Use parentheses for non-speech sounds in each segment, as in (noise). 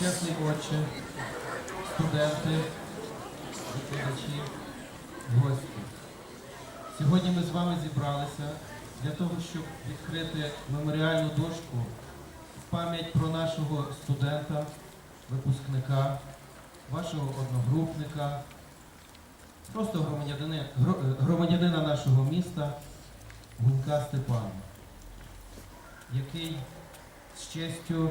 Чесний отче, студенти, викладачі, гості. Сьогодні ми з вами зібралися для того, щоб відкрити меморіальну дошку в пам'ять про нашого студента, випускника, вашого одногрупника, просто громадянина, громадянина нашого міста Гунька Степана, який з честю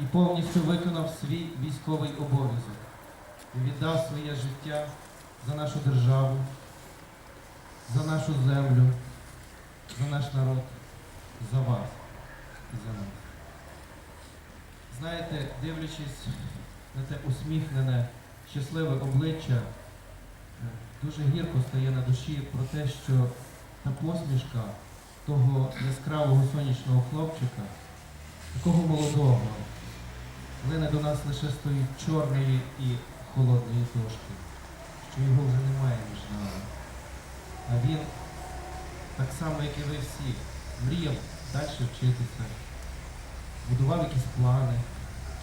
і повністю виконав свій військовий обов'язок і віддав своє життя за нашу державу, за нашу землю, за наш народ, за вас і за нас. Знаєте, дивлячись на те усміхнене, щасливе обличчя, е, дуже гірко стає на душі про те, що та посмішка того яскравого сонячного хлопчика, такого молодого, лине до нас лише з тої чорної і холодної дошки, що його вже немає між нами. А він, так само, як і ви всі, мріяв далі вчитися, будував якісь плани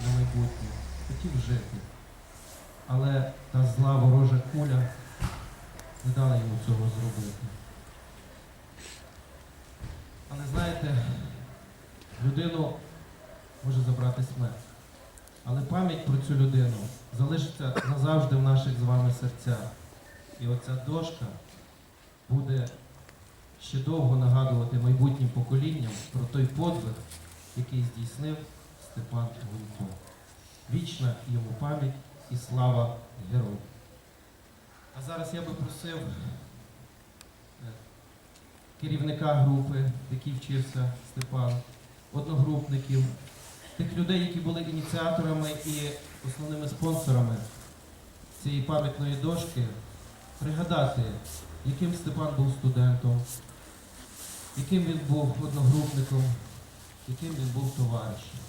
на майбутнє, хотів жити. Але та зла ворожа куля не дала йому цього зробити. Але знаєте, людину може забрати смерть. Але пам'ять про цю людину залишиться назавжди в наших з вами серцях. І оця дошка буде ще довго нагадувати майбутнім поколінням про той подвиг, який здійснив Степан Гунько. Вічна йому пам'ять і слава герою. А зараз я би просив е, керівника групи, в якій вчився Степан, одногрупників, тих людей, які були ініціаторами і основними спонсорами цієї пам'ятної дошки, пригадати, яким Степан був студентом, яким він був одногрупником, яким він був товаришем.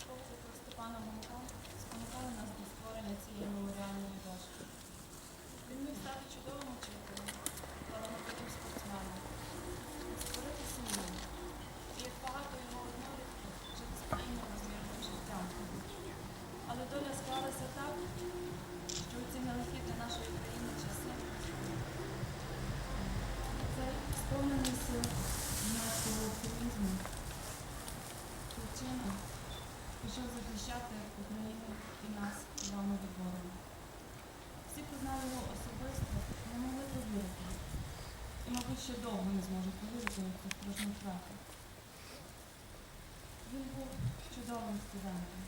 Спогади про Степана Гунька спонукали нас до створення цієї меморіальної дошки. Він міг стати чудовим вчителем, талановитим спортсменом, створити сім'ю. І як багато його однолітків, жити спокійним розмірним життям. Але доля склалася так, що у ці нелегкі для нашої країни часи це сповнений сил німецького оптимізму. Хлопчина пішов захищати Україну і нас з вами від ворога. Всі познали його особисто, не могли повірити. І, мабуть, ще довго не зможуть повірити в цю страшну втрату. Він був чудовим студентом,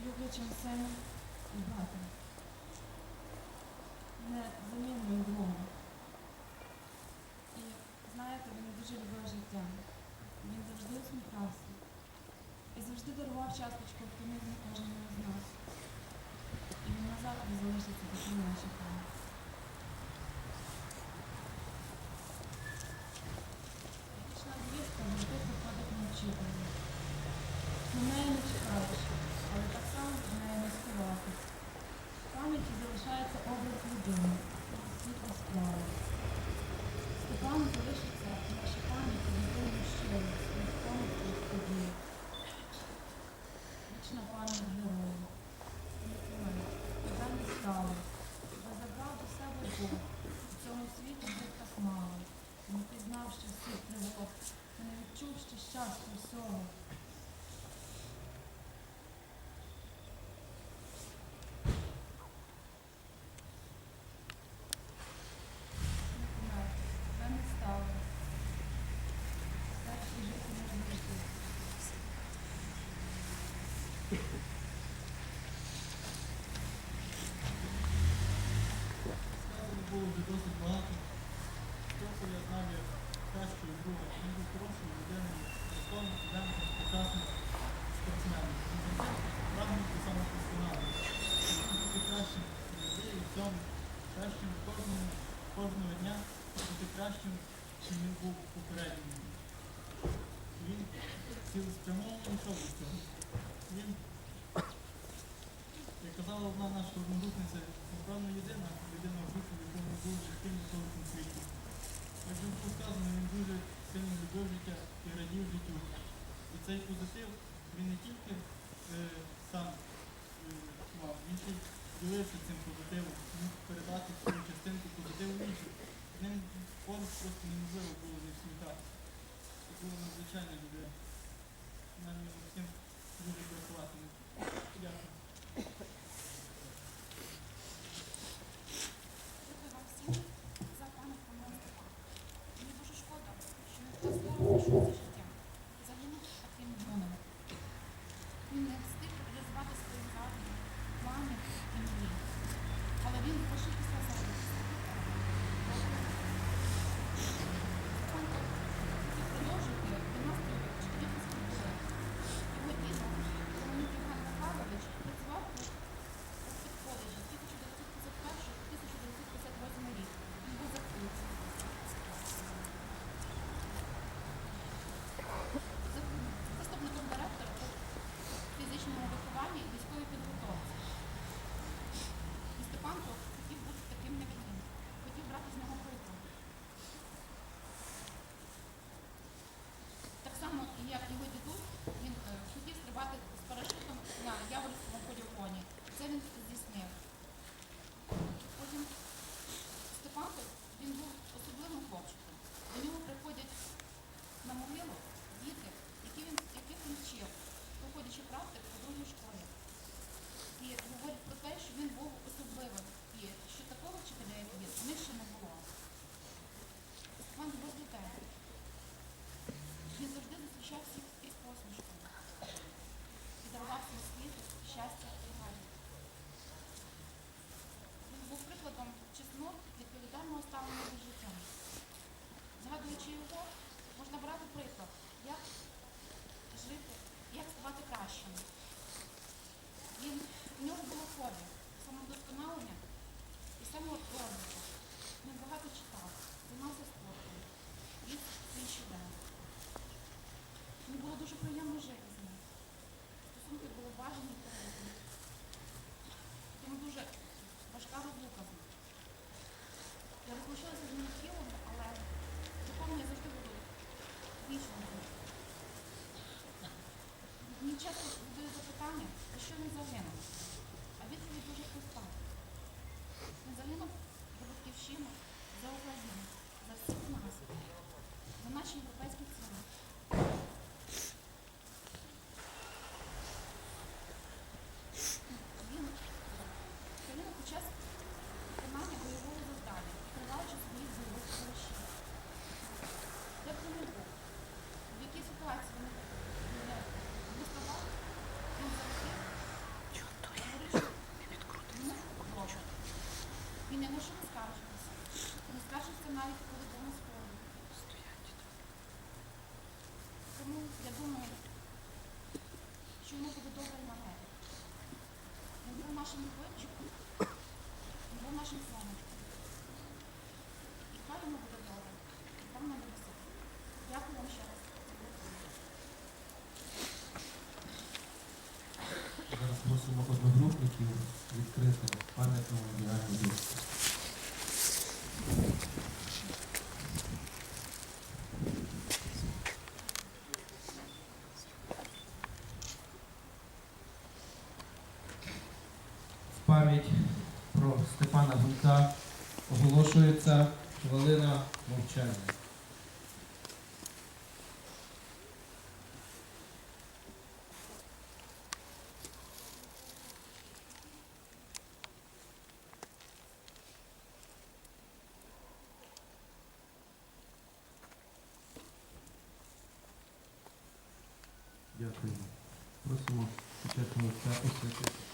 люблячим сином і братом, незамінним другом. І знаєте, він дуже любив життя. Він завжди усміхався і завжди дарував часточку оптимізму кожному з нас. І він назавжди залишиться таким в 같아요. цьому першим кожного, кожного дня бути кращим, чим він був попереднім. Він цілеспрямовано йшов до цього. Він, як казала одна наша одногрупниця, напевно єдина, людина в житті, в якому був життєві в цьому світі. Як вже було сказано, він дуже сильно любив життя і радів життю. І цей позитив він не тільки е, сам е, мав, він ще Ділився цим позитивом, передати цю частинку позитиву іншим. Ним поруч просто неможливо було не всміхати. Це було надзвичайно людей. Нам всім дуже бракувати. Дякую. як його дідусь, він е, хотів стрибати з парашутом на яворському полігоні. Це він завершений. Він, в нього було хобі, самовдосконалення і самовдосконалення. Він багато читав, занимался спортом, їв свій щоденник. Мені було дуже приємно жити. нашому хлопчику був нашим сонечком. І хай йому буде добре. І там на небесах. Дякую вам ще раз. Зараз просимо одногрупників відкрити пам'ятному діагнозу. Дякую. Просимо підтримувати статус.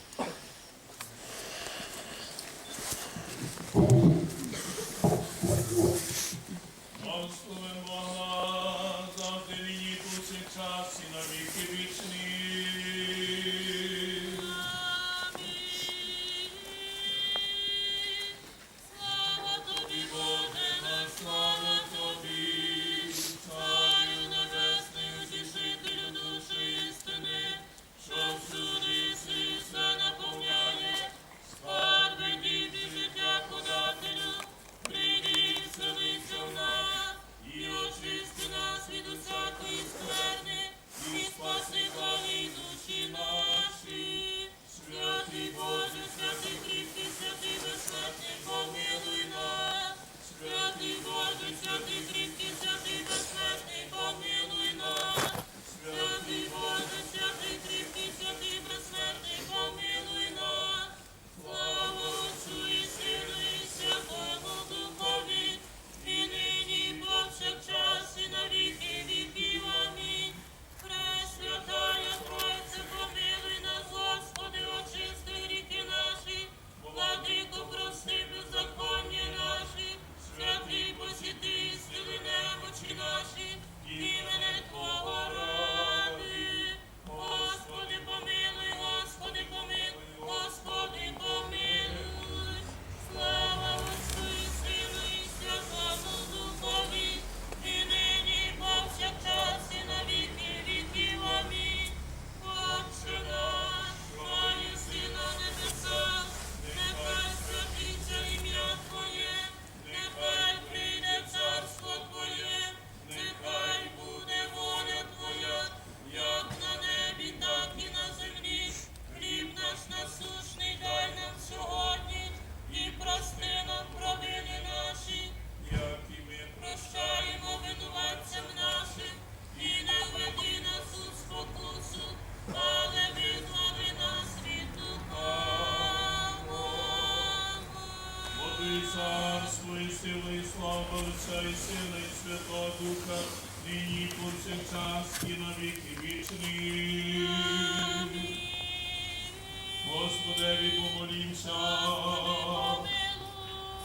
Господеві помолімся.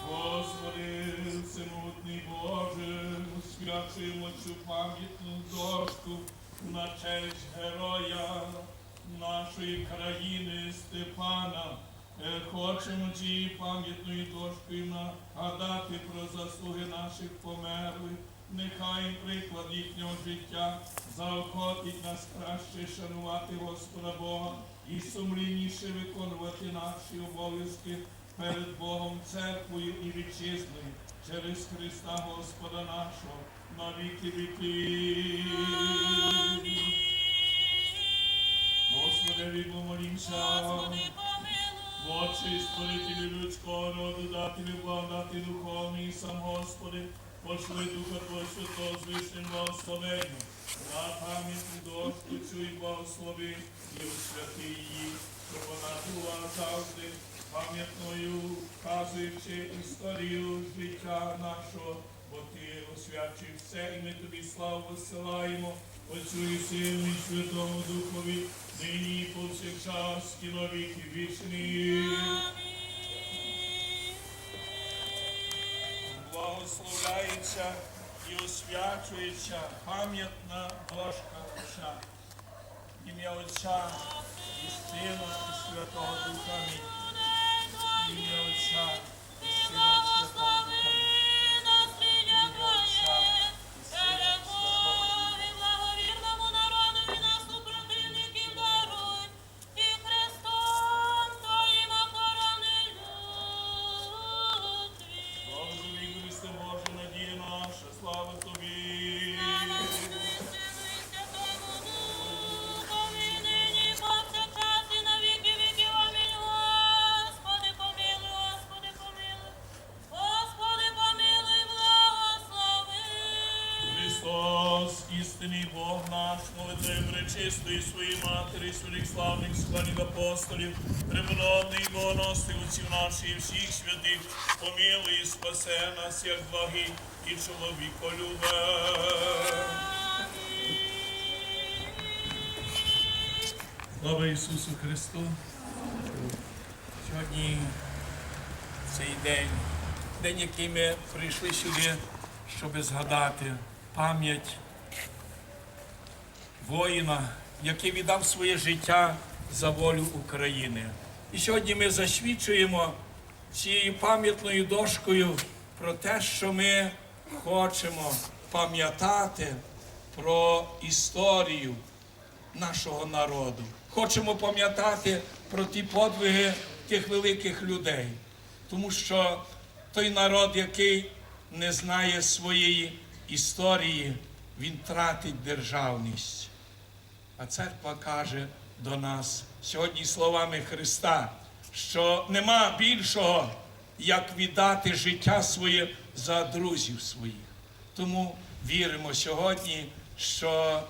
Господи, всемутний Боже, свячуємо цю пам'ятну дошку на честь героя нашої країни Степана. Е, Хочемо цією пам'ятною дошкою нагадати про заслуги наших померлих. Нехай приклад їхнього життя заохотить нас краще шанувати Господа Бога і сумлінніше виконувати наші обов'язки перед Богом, церквою і вітчизною через Христа Господа нашого на віки віки. Господи, помолімся. Отче, і створителю людського роду, дателю благодати духовний, сам Господи, пошли Духа Твого Святого з вищим благословенням, на пам'ятну дошку цю і благослови, і освяти її, щоб вона була завжди пам'ятною, вказуючи історію життя нашого, бо Ти освячуєш все, і ми Тобі славу висилаємо, Отцю і Святому Духові, нині і повсякчас, і на віки вічні. Благословляється і освячується пам'ятна дошка Отця. Ім'я Отця і Сина, і Святого Духа. Ім'я Отця апостолів, преподобний богоносних отців наших всіх святих, помилуй і спасе нас, як благий і чоловіколюбе. Слава Ісусу Христу! Сьогодні цей день, день, який ми прийшли сюди, щоб згадати пам'ять воїна, який віддав своє життя за волю України. І сьогодні ми засвідчуємо цією пам'ятною дошкою про те, що ми хочемо пам'ятати про історію нашого народу. Хочемо пам'ятати про ті подвиги тих великих людей, тому що той народ, який не знає своєї історії, він тратить державність. А церква каже до нас сьогодні словами Христа, що нема більшого, як віддати життя своє за друзів своїх. Тому віримо сьогодні, що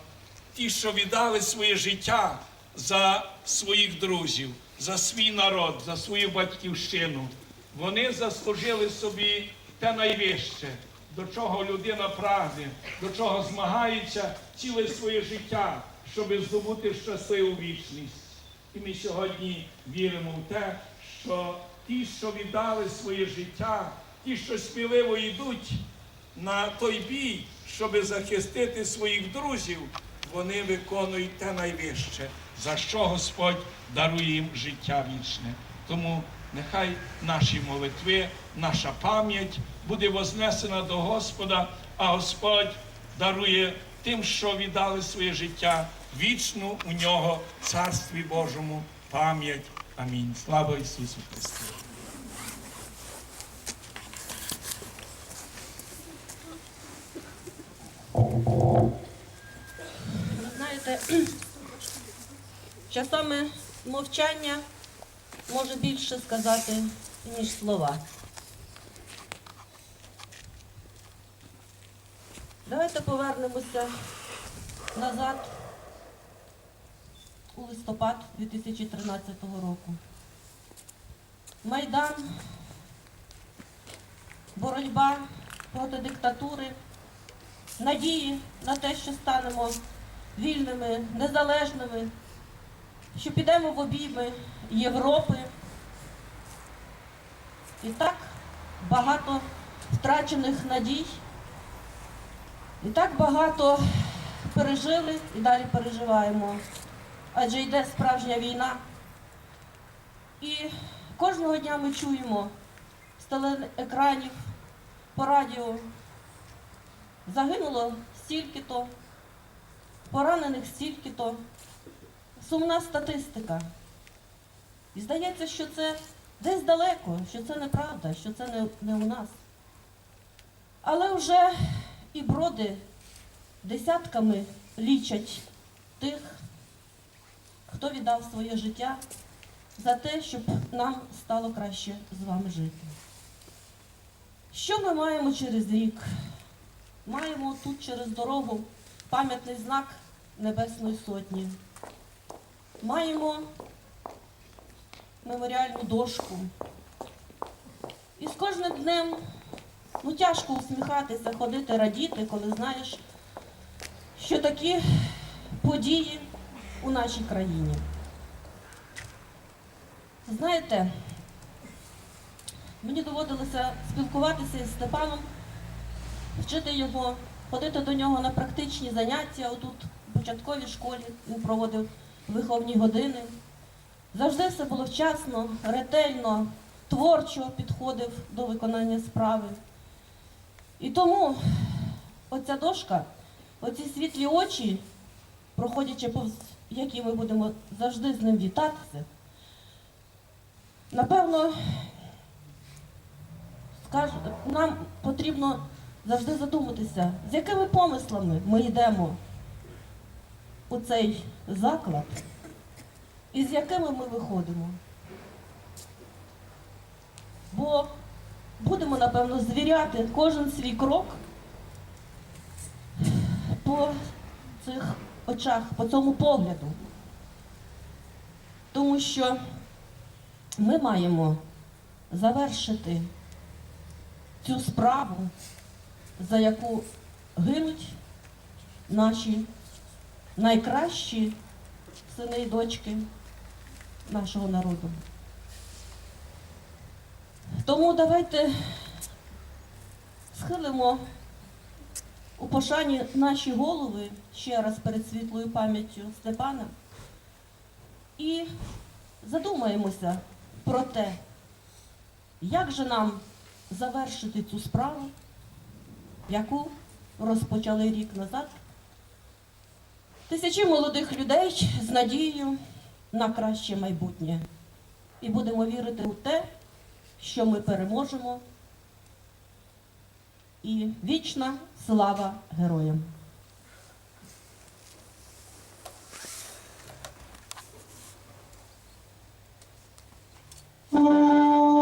ті, що віддали своє життя за своїх друзів, за свій народ, за свою батьківщину, вони заслужили собі те найвище, до чого людина прагне, до чого змагається ціле своє життя, щоб здобути щасливу вічність. І ми сьогодні віримо в те, що ті, що віддали своє життя, ті, що сміливо йдуть на той бій, щоб захистити своїх друзів, вони виконують те найвище, за що Господь дарує їм життя вічне. Тому нехай наші молитви, наша пам'ять буде вознесена до Господа, а Господь дарує тим, що віддали своє життя, вічну у нього царстві Божому пам'ять. Амінь. Слава Ісусу Христу! Знаєте, (clears throat) часами мовчання може більше сказати, ніж слова. Давайте повернемося назад у листопад 2013 року. Майдан боротьба проти диктатури, надії на те, що станемо вільними, незалежними, що підемо в обійми Європи. І так багато втрачених надій, і так багато пережили і далі переживаємо. Адже йде справжня війна. І кожного дня ми чуємо з телеекранів, по радіо. Загинуло стільки-то, поранених стільки-то. Сумна статистика. І здається, що це десь далеко, що це неправда, що це не, не у нас. Але вже і броди десятками лічать тих, хто віддав своє життя за те, щоб нам стало краще з вами жити. Що ми маємо через рік? Маємо тут через дорогу пам'ятний знак Небесної Сотні. Маємо меморіальну дошку. І з кожним днем ну, тяжко усміхатися, ходити, радіти, коли знаєш, що такі події у нашій країні. Знаєте, мені доводилося спілкуватися із Степаном, вчити його, ходити до нього на практичні заняття. Отут в початковій школі він проводив виховні години. Завжди все було вчасно, ретельно, творчо підходив до виконання справи. І тому оця дошка, оці світлі очі, проходячи повз які ми будемо завжди з ним вітатися, напевно, скажу, нам потрібно завжди задуматися, з якими помислами ми йдемо у цей заклад і з якими ми виходимо. Бо будемо, напевно, звіряти кожен свій крок по цих очах, по цьому погляду. Тому що ми маємо завершити цю справу, за яку гинуть наші найкращі сини і дочки нашого народу. Тому давайте схилимо у пошані наші голови ще раз перед світлою пам'яттю Степана і задумаємося про те, як же нам завершити цю справу, яку розпочали рік назад. Тисячі молодих людей з надією на краще майбутнє. І будемо вірити у те, що ми переможемо. І вічна слава героям! Плине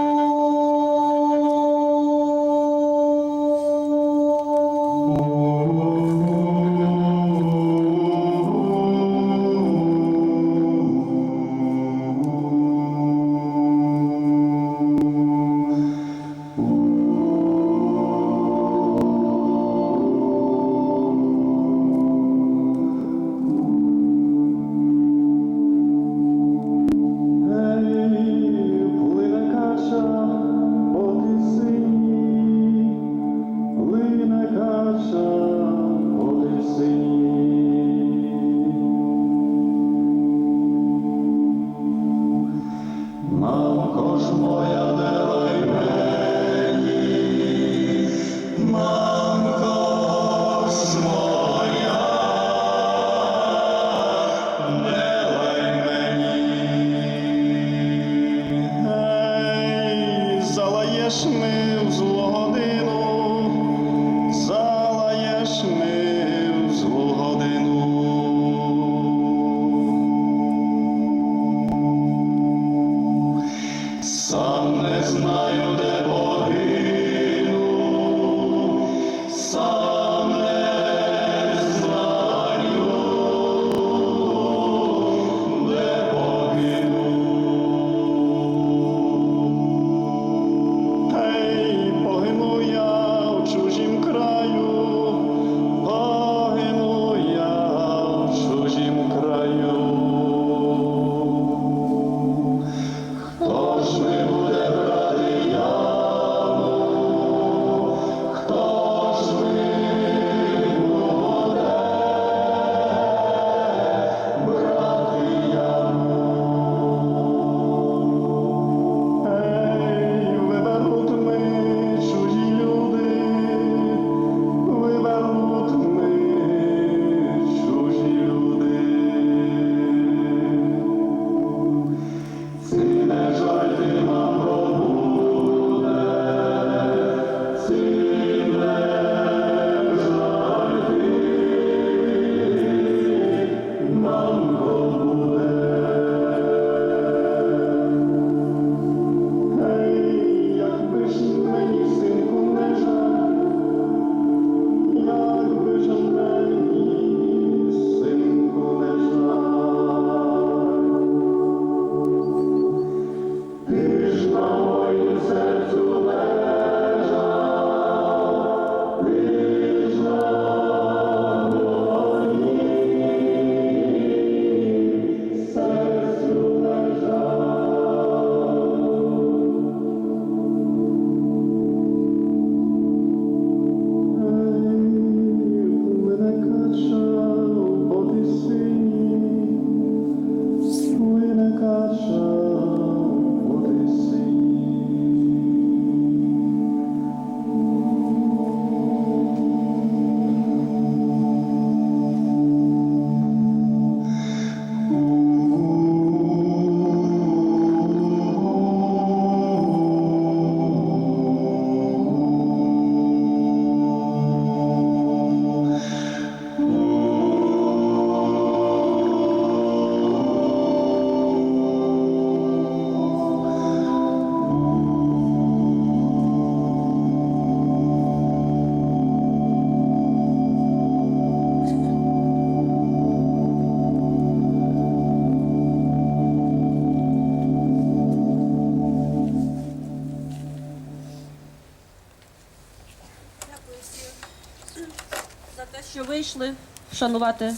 вийшли вшанувати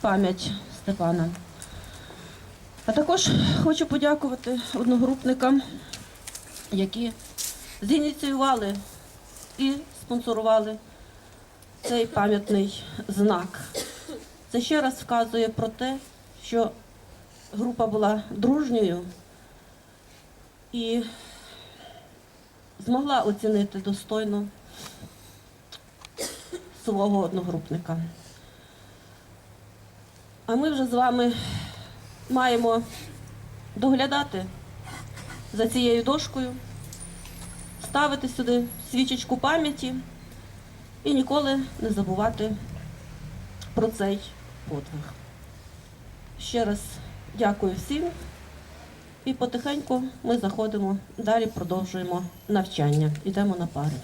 пам'ять Степана. А також хочу подякувати одногрупникам, які зініціювали і спонсорували цей пам'ятний знак. Це ще раз вказує про те, що група була дружньою і змогла оцінити достойно свого одногрупника. А ми вже з вами маємо доглядати за цією дошкою, ставити сюди свічечку пам'яті і ніколи не забувати про цей подвиг. Ще раз дякую всім і потихеньку ми заходимо, далі продовжуємо навчання. Йдемо на пари.